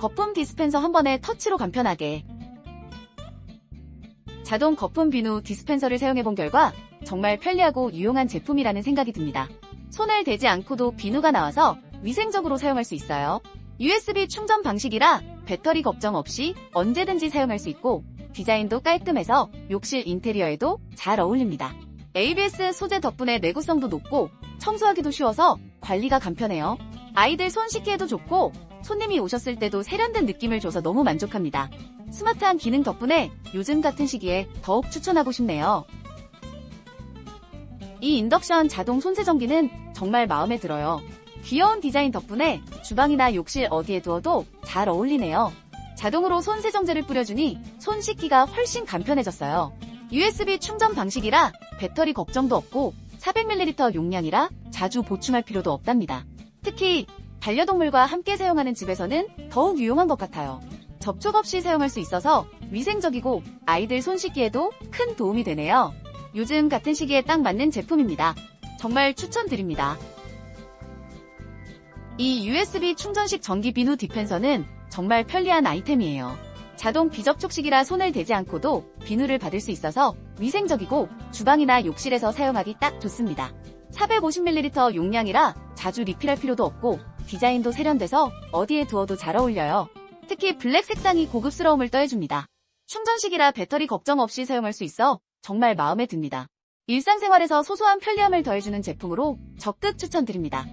거품 디스펜서 한 번에 터치로 간편하게 자동 거품 비누 디스펜서를 사용해본 결과 정말 편리하고 유용한 제품이라는 생각이 듭니다. 손을 대지 않고도 비누가 나와서 위생적으로 사용할 수 있어요. USB 충전 방식이라 배터리 걱정 없이 언제든지 사용할 수 있고 디자인도 깔끔해서 욕실 인테리어에도 잘 어울립니다. ABS 소재 덕분에 내구성도 높고 청소하기도 쉬워서 관리가 간편해요. 아이들 손 씻기에도 좋고 손님이 오셨을 때도 세련된 느낌을 줘서 너무 만족합니다. 스마트한 기능 덕분에 요즘 같은 시기에 더욱 추천하고 싶네요. 이 인덕션 자동 손세정기는 정말 마음에 들어요. 귀여운 디자인 덕분에 주방이나 욕실 어디에 두어도 잘 어울리네요. 자동으로 손 세정제를 뿌려주니 손 씻기가 훨씬 간편해졌어요. USB 충전 방식이라 배터리 걱정도 없고 400ml 용량이라 자주 보충할 필요도 없답니다. 특히 반려동물과 함께 사용하는 집에서는 더욱 유용한 것 같아요. 접촉 없이 사용할 수 있어서 위생적이고 아이들 손 씻기에도 큰 도움이 되네요. 요즘 같은 시기에 딱 맞는 제품입니다. 정말 추천드립니다. 이 USB 충전식 전기 비누 디펜서는 정말 편리한 아이템이에요. 자동 비접촉식이라 손을 대지 않고도 비누를 받을 수 있어서 위생적이고 주방이나 욕실에서 사용하기 딱 좋습니다. 450ml 용량이라 자주 리필할 필요도 없고 디자인도 세련돼서 어디에 두어도 잘 어울려요. 특히 블랙 색상이 고급스러움을 더해줍니다. 충전식이라 배터리 걱정 없이 사용할 수 있어 정말 마음에 듭니다. 일상생활에서 소소한 편리함을 더해주는 제품으로 적극 추천드립니다.